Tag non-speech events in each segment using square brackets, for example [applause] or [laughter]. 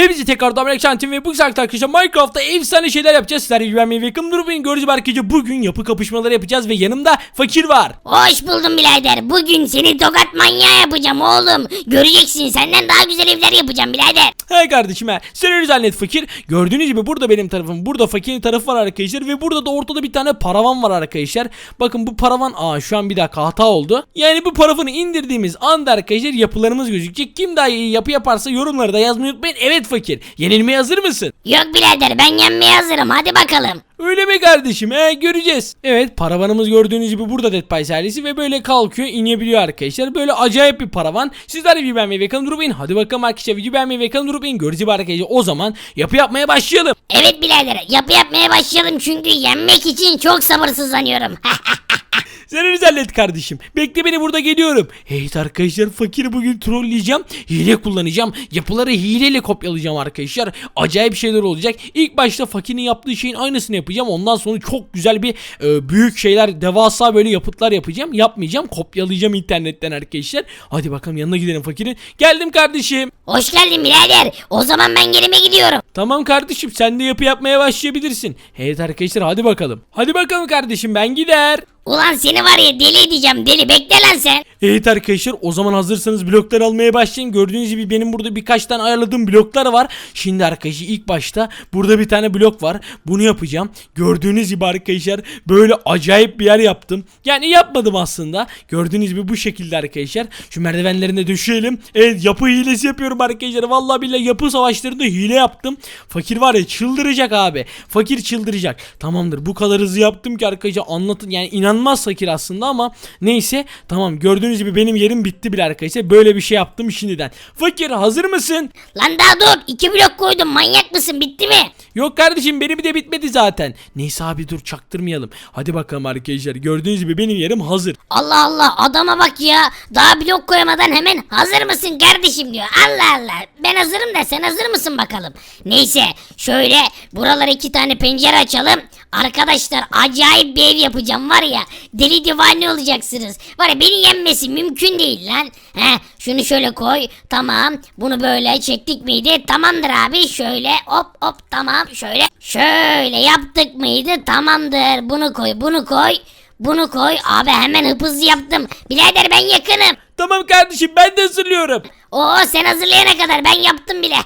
Hepsi tekrardan Team ve bu güzel arkadaşlar Minecraft'ta efsane şeyler yapacağız. Sizlerle güvenmeyi ve yakın durmayın. Görücü arkadaşlar bugün yapı kapışmaları yapacağız ve yanımda fakir var. Hoş buldum birader. Bugün seni tokat manyağı yapacağım oğlum. Göreceksin senden daha güzel evler yapacağım birader. He kardeşim he. Öyle zannet fakir. Gördüğünüz gibi burada benim tarafım. Burada fakirin tarafı var arkadaşlar. Ve burada da ortada bir tane paravan var arkadaşlar. Bakın bu paravan. Aa şu an bir dakika hata oldu. Yani bu paravanı indirdiğimiz anda arkadaşlar yapılarımız gözükecek. Kim daha iyi yapı yaparsa yorumları da yazmayı unutmayın. Evet fakir. Yenilmeye hazır mısın? Yok birader ben yenmeye hazırım hadi bakalım. Öyle mi kardeşim? He göreceğiz. Evet paravanımız gördüğünüz gibi burada Dead Pies ailesi ve böyle kalkıyor inebiliyor arkadaşlar. Böyle acayip bir paravan. Sizler de bir beğenmeyi ve kanal durmayın. Hadi bakalım arkadaşlar video beğenmeyi ve kanal durmayın. Göreceğiz arkadaşlar. O zaman yapı yapmaya başlayalım. Evet birader yapı yapmaya başlayalım çünkü yenmek için çok sabırsızlanıyorum. [laughs] Sen hallet kardeşim. Bekle beni burada geliyorum. Hey arkadaşlar fakiri bugün trolleyeceğim. Hile kullanacağım. Yapıları hileyle kopyalayacağım arkadaşlar. Acayip şeyler olacak. İlk başta fakirin yaptığı şeyin aynısını yapacağım. Ondan sonra çok güzel bir e, büyük şeyler devasa böyle yapıtlar yapacağım. Yapmayacağım. Kopyalayacağım internetten arkadaşlar. Hadi bakalım yanına gidelim fakirin. Geldim kardeşim. Hoş geldin birader. O zaman ben yerime gidiyorum. Tamam kardeşim sen de yapı yapmaya başlayabilirsin. Evet arkadaşlar hadi bakalım. Hadi bakalım kardeşim ben gider. Ulan seni var ya deli edeceğim deli bekle lan sen. Evet arkadaşlar o zaman hazırsanız blokları almaya başlayın. Gördüğünüz gibi benim burada birkaç tane ayarladığım bloklar var. Şimdi arkadaşlar ilk başta burada bir tane blok var. Bunu yapacağım. Gördüğünüz gibi arkadaşlar böyle acayip bir yer yaptım. Yani yapmadım aslında. Gördüğünüz gibi bu şekilde arkadaşlar. Şu merdivenlerine düşelim. Evet yapı hilesi yapıyorum arkadaşlar. Vallahi billahi yapı savaşlarında hile yaptım. Fakir var ya çıldıracak abi. Fakir çıldıracak. Tamamdır bu kadar hızlı yaptım ki arkadaşlar anlatın. Yani inanmaz fakir aslında ama neyse. Tamam gördüğünüz gibi benim yerim bitti bile arkadaşlar. Böyle bir şey yaptım şimdiden. Fakir hazır mısın? Lan daha dur iki blok koydum manyak mısın bitti mi? Yok kardeşim benim de bitmedi zaten. Neyse abi dur çaktırmayalım. Hadi bakalım arkadaşlar. Gördüğünüz gibi benim yerim hazır. Allah Allah adama bak ya. Daha blok koymadan hemen hazır mısın kardeşim diyor. Allah Allah. Ben hazırım da sen hazır mısın bakalım. Neyse şöyle buralara iki tane pencere açalım. Arkadaşlar acayip bir ev yapacağım var ya. Deli divane olacaksınız. Var ya beni yenmesi mümkün değil lan. He şunu şöyle koy. Tamam. Bunu böyle çektik miydi? Tamamdır abi. Şöyle hop hop tamam. Şöyle şöyle yaptık mıydı? Tamamdır. Bunu koy bunu koy. Bunu koy. Abi hemen hızlı yaptım. Birader ben yakınım. Tamam kardeşim ben de hazırlıyorum. Oo sen hazırlayana kadar ben yaptım bile.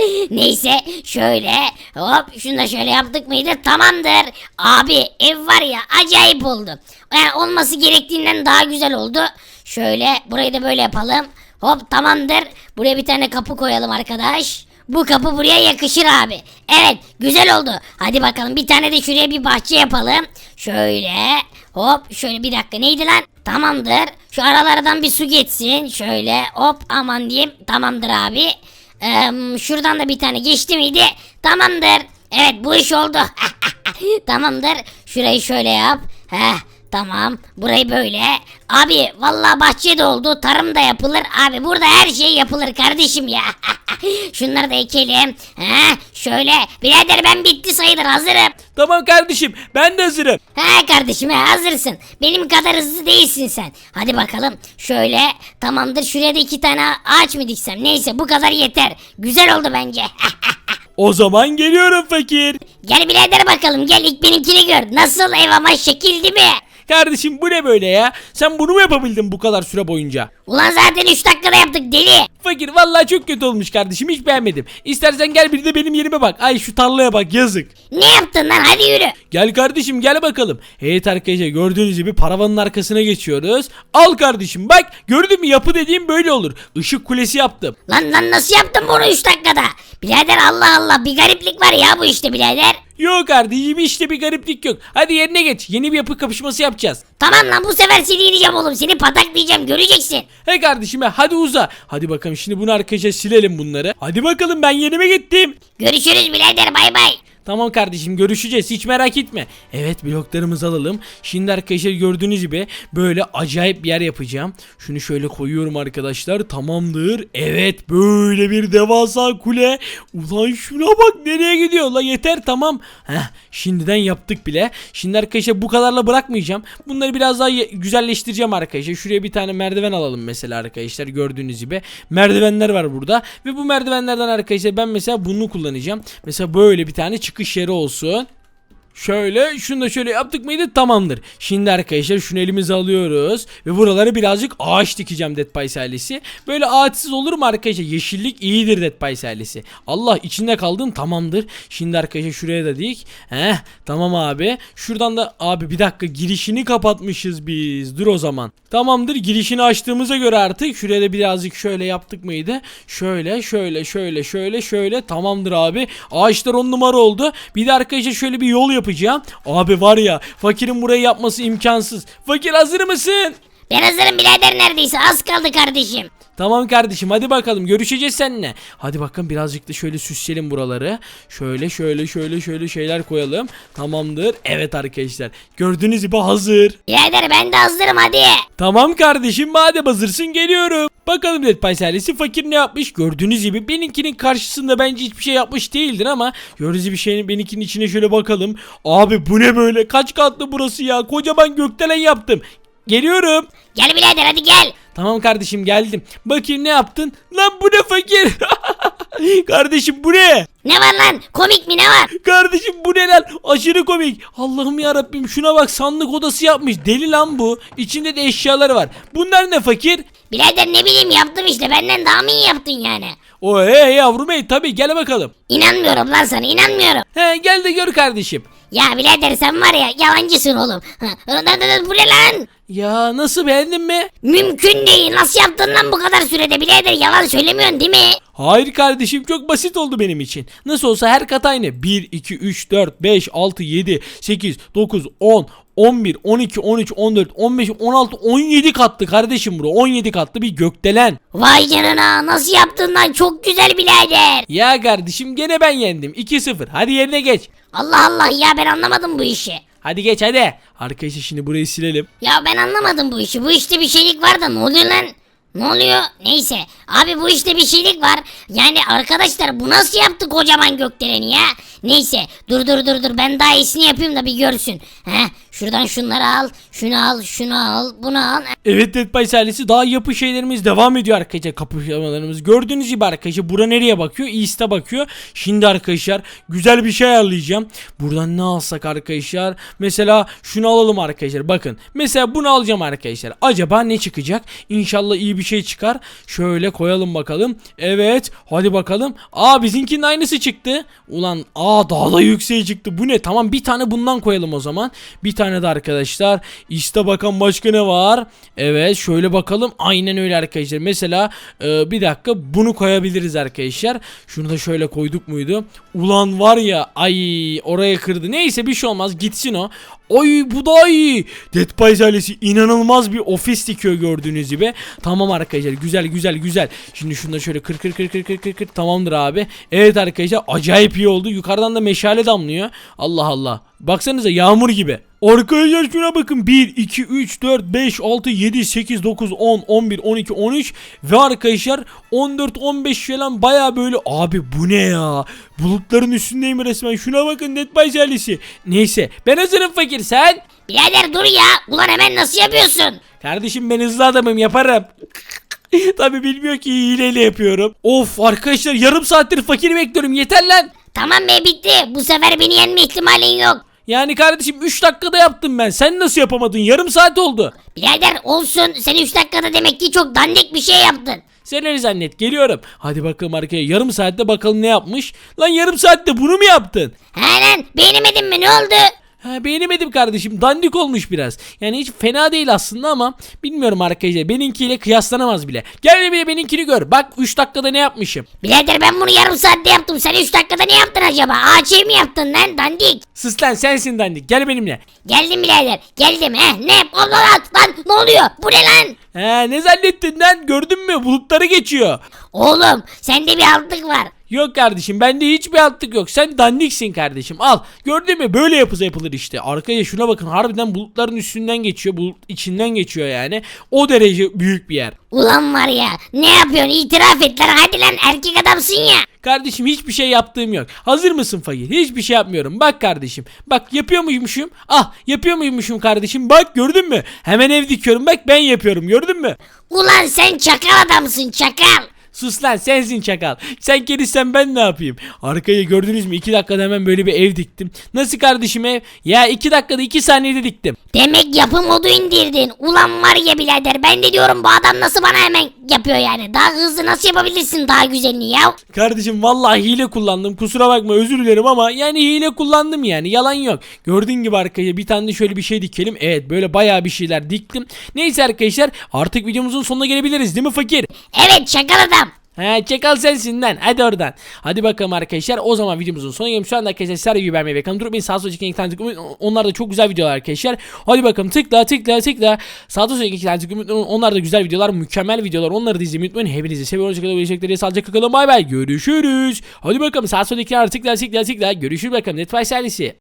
[laughs] Neyse şöyle hop şunu da şöyle yaptık mıydı tamamdır. Abi ev var ya acayip oldu. Yani olması gerektiğinden daha güzel oldu. Şöyle burayı da böyle yapalım. Hop tamamdır. Buraya bir tane kapı koyalım arkadaş. Bu kapı buraya yakışır abi. Evet güzel oldu. Hadi bakalım bir tane de şuraya bir bahçe yapalım. Şöyle hop şöyle bir dakika neydi lan? Tamamdır. Şu aralardan bir su geçsin. Şöyle hop aman diyeyim. Tamamdır abi. Eee, şuradan da bir tane geçti miydi? Tamamdır. Evet bu iş oldu. [laughs] Tamamdır. Şurayı şöyle yap. Heh. Tamam. Burayı böyle. Abi vallahi bahçe de oldu. Tarım da yapılır. Abi burada her şey yapılır kardeşim ya. [laughs] Şunları da ekelim. Heh, şöyle. Birader ben bitti sayılır hazırım. Tamam kardeşim ben de hazırım. He kardeşim he hazırsın. Benim kadar hızlı değilsin sen. Hadi bakalım. Şöyle tamamdır şuraya da iki tane ağaç mı diksem? Neyse bu kadar yeter. Güzel oldu bence. [laughs] O zaman geliyorum fakir. gel birader bakalım gel ilk benimkini gör. Nasıl ev ama şekil değil mi? Kardeşim bu ne böyle ya? Sen bunu mu yapabildin bu kadar süre boyunca? Ulan zaten 3 dakikada yaptık deli. Fakir vallahi çok kötü olmuş kardeşim hiç beğenmedim. İstersen gel bir de benim yerime bak. Ay şu tarlaya bak yazık. Ne yaptın lan hadi yürü. Gel kardeşim gel bakalım. Evet arkadaşlar gördüğünüz gibi paravanın arkasına geçiyoruz. Al kardeşim bak gördün mü yapı dediğim böyle olur. Işık kulesi yaptım. Lan lan nasıl yaptın bunu 3 dakikada? Birader Allah Allah bir gariplik var ya bu işte birader. Yok kardeşim işte bir gariplik yok. Hadi yerine geç. Yeni bir yapı kapışması yapacağız. Tamam lan bu sefer seni yiyeceğim oğlum seni pataklayacağım göreceksin. He kardeşim he, hadi uza. Hadi bakalım şimdi bunu arkadaşlar silelim bunları. Hadi bakalım ben yerime gittim. Görüşürüz birader bay bay. Tamam kardeşim görüşeceğiz hiç merak etme. Evet bloklarımızı alalım. Şimdi arkadaşlar gördüğünüz gibi böyle acayip bir yer yapacağım. Şunu şöyle koyuyorum arkadaşlar. Tamamdır. Evet böyle bir devasa kule. Ulan şuna bak nereye gidiyor la yeter tamam. Heh, şimdiden yaptık bile. Şimdi arkadaşlar bu kadarla bırakmayacağım. Bunları biraz daha güzelleştireceğim arkadaşlar. Şuraya bir tane merdiven alalım mesela arkadaşlar gördüğünüz gibi. Merdivenler var burada. Ve bu merdivenlerden arkadaşlar ben mesela bunu kullanacağım. Mesela böyle bir tane çıkış yeri olsun. Şöyle şunu da şöyle yaptık mıydı tamamdır. Şimdi arkadaşlar şunu elimize alıyoruz ve buraları birazcık ağaç dikeceğim Dead Pies ailesi. Böyle ağaçsız olur mu arkadaşlar? Yeşillik iyidir Dead Pies ailesi. Allah içinde kaldım tamamdır. Şimdi arkadaşlar şuraya da dik. Heh tamam abi. Şuradan da abi bir dakika girişini kapatmışız biz. Dur o zaman. Tamamdır girişini açtığımıza göre artık şuraya da birazcık şöyle yaptık mıydı? Şöyle şöyle şöyle şöyle şöyle tamamdır abi. Ağaçlar on numara oldu. Bir de arkadaşlar şöyle bir yol yapacağım. Abi var ya fakirin burayı yapması imkansız. Fakir hazır mısın? Ben hazırım birader neredeyse az kaldı kardeşim. Tamam kardeşim hadi bakalım görüşeceğiz seninle. Hadi bakın birazcık da şöyle süsleyelim buraları. Şöyle şöyle şöyle şöyle şeyler koyalım. Tamamdır. Evet arkadaşlar. Gördüğünüz gibi hazır. Birader ben de hazırım hadi. Tamam kardeşim madem hazırsın geliyorum. Bakalım Dead Pies ailesi fakir ne yapmış? Gördüğünüz gibi benimkinin karşısında bence hiçbir şey yapmış değildir ama gördüğünüz bir şeyin benimkinin içine şöyle bakalım. Abi bu ne böyle? Kaç katlı burası ya? Kocaman gökdelen yaptım. Geliyorum. Gel birader hadi gel. Tamam kardeşim geldim. Bakayım ne yaptın? Lan bu ne fakir? [laughs] kardeşim bu ne? Ne var lan komik mi ne var? Kardeşim bu ne lan? Aşırı komik. Allah'ım ya Rabbim şuna bak sandık odası yapmış. Deli lan bu. İçinde de eşyaları var. Bunlar ne fakir? Birader ne bileyim yaptım işte benden daha mı iyi yaptın yani? O hey yavrum hey tabi gel bakalım. İnanmıyorum lan sana inanmıyorum. He gel de gör kardeşim. Ya birader sen var ya yalancısın oğlum. Bu ne lan? Ya nasıl beğendin mi? Mümkün değil. Nasıl yaptın lan bu kadar sürede birader yalan söylemiyorsun değil mi? Hayır kardeşim çok basit oldu benim için. Nasıl olsa her kat aynı. 1, 2, 3, 4, 5, 6, 7, 8, 9, 10, 11, 12, 13, 14, 15, 16, 17 katlı kardeşim bura. 17 katlı bir gökdelen. Vay canına nasıl yaptın lan çok güzel birader. Ya kardeşim gene ben yendim. 2-0. Hadi yerine geç. Allah Allah ya ben anlamadım bu işi. Hadi geç hadi. Arkadaşlar şimdi burayı silelim. Ya ben anlamadım bu işi. Bu işte bir şeylik var da ne oluyor lan? Ne oluyor? Neyse. Abi bu işte bir şeylik var. Yani arkadaşlar bu nasıl yaptı kocaman gökdeleni ya? Neyse. Dur dur dur dur. Ben daha iyisini yapayım da bir görsün. Heh. Şuradan şunları al. Şunu al. Şunu al. Bunu al. Evet Dead by ailesi daha yapı şeylerimiz devam ediyor arkadaşlar kapışmalarımız. Gördüğünüz gibi arkadaşlar bura nereye bakıyor? East'e bakıyor. Şimdi arkadaşlar güzel bir şey ayarlayacağım. Buradan ne alsak arkadaşlar? Mesela şunu alalım arkadaşlar. Bakın. Mesela bunu alacağım arkadaşlar. Acaba ne çıkacak? İnşallah iyi bir şey çıkar. Şöyle koyalım bakalım. Evet. Hadi bakalım. Aa bizimkinin aynısı çıktı. Ulan aa daha da yükseğe çıktı. Bu ne? Tamam bir tane bundan koyalım o zaman. Bir tane de arkadaşlar. İşte bakan başka ne var? Evet şöyle bakalım. Aynen öyle arkadaşlar. Mesela e, bir dakika bunu koyabiliriz arkadaşlar. Şunu da şöyle koyduk muydu? Ulan var ya ay oraya kırdı. Neyse bir şey olmaz gitsin o. Ay bu da iyi. Dead Pies ailesi inanılmaz bir ofis dikiyor gördüğünüz gibi. Tamam arkadaşlar güzel güzel güzel. Şimdi şunu da şöyle kır kır kır kır kır kır kır tamamdır abi. Evet arkadaşlar acayip iyi oldu. Yukarıdan da meşale damlıyor. Allah Allah. Baksanıza yağmur gibi. Arkadaşlar şuna bakın 1, 2, 3, 4, 5, 6, 7, 8, 9, 10, 11, 12, 13 ve arkadaşlar 14, 15 falan baya böyle abi bu ne ya bulutların üstündeyim resmen şuna bakın by ailesi. Neyse ben hazırım fakir sen. Birader dur ya. Ulan hemen nasıl yapıyorsun? Kardeşim ben hızlı adamım yaparım. [laughs] Tabi bilmiyor ki hileyle yapıyorum. Of arkadaşlar yarım saattir fakiri bekliyorum yeter lan. Tamam be bitti. Bu sefer beni yenme ihtimalin yok. Yani kardeşim 3 dakikada yaptım ben. Sen nasıl yapamadın? Yarım saat oldu. Birader olsun. Sen 3 dakikada demek ki çok dandik bir şey yaptın. Sen öyle zannet geliyorum. Hadi bakalım arkaya yarım saatte bakalım ne yapmış. Lan yarım saatte bunu mu yaptın? He lan beğenemedin mi ne oldu? Ha, beğenemedim kardeşim. Dandik olmuş biraz. Yani hiç fena değil aslında ama bilmiyorum arkadaşlar. Benimkiyle kıyaslanamaz bile. Gel bir de benimkini gör. Bak 3 dakikada ne yapmışım. Birader ben bunu yarım saatte yaptım. Sen 3 dakikada ne yaptın acaba? Ağaç ev mi yaptın lan dandik? Sus lan sensin dandik. Gel benimle. Geldim birader. Geldim he. Ne? Allah lan, lan ne oluyor? Bu ne lan? He ne zannettin lan? Gördün mü? Bulutları geçiyor. Oğlum sende bir altlık var. Yok kardeşim bende hiçbir altlık yok. Sen dandiksin kardeşim. Al. Gördün mü? Böyle yapıza yapılır işte. Arkaya şuna bakın. Harbiden bulutların üstünden geçiyor. Bulut içinden geçiyor yani. O derece büyük bir yer. Ulan var ya ne yapıyorsun itiraf et lan hadi lan erkek adamsın ya. Kardeşim hiçbir şey yaptığım yok. Hazır mısın fakir? Hiçbir şey yapmıyorum. Bak kardeşim. Bak yapıyor muymuşum? Ah yapıyor muymuşum kardeşim? Bak gördün mü? Hemen ev dikiyorum. Bak ben yapıyorum. Gördün mü? Ulan sen çakal adamsın çakal. Sus lan sensin çakal. Sen gelirsen ben ne yapayım? Arkayı gördünüz mü? 2 dakikada hemen böyle bir ev diktim. Nasıl kardeşim ev? Ya 2 dakikada 2 saniyede diktim. Demek yapı modu indirdin. Ulan var ya birader ben de diyorum bu adam nasıl bana hemen yapıyor yani. Daha hızlı nasıl yapabilirsin daha güzelini ya. Kardeşim vallahi hile kullandım. Kusura bakma özür dilerim ama yani hile kullandım yani. Yalan yok. Gördüğün gibi arkaya bir tane de şöyle bir şey dikelim. Evet böyle bayağı bir şeyler diktim. Neyse arkadaşlar artık videomuzun sonuna gelebiliriz değil mi fakir? Evet çakal adam. He çakal sensin lan hadi oradan. Hadi bakalım arkadaşlar o zaman videomuzun sonuna gelelim. Şu anda arkadaşlar sarı gibi vermeyi ve kanalı durup beni sağ sol çekin iki tane. Onlar da çok güzel videolar arkadaşlar. Hadi bakalım tıkla tıkla tıkla. Sağ sol çekin iki tane tıklamayı. Onlar da güzel videolar mükemmel videolar. Onları da izlemeyi unutmayın. Hepinizi seviyorum. Hoşçakalın. Görüşmek Sağlıcakla kalın. Bay bay. Görüşürüz. Hadi bakalım sağ sol iki tıkla tıkla tıkla. Görüşürüz bakalım. Netflix serisi.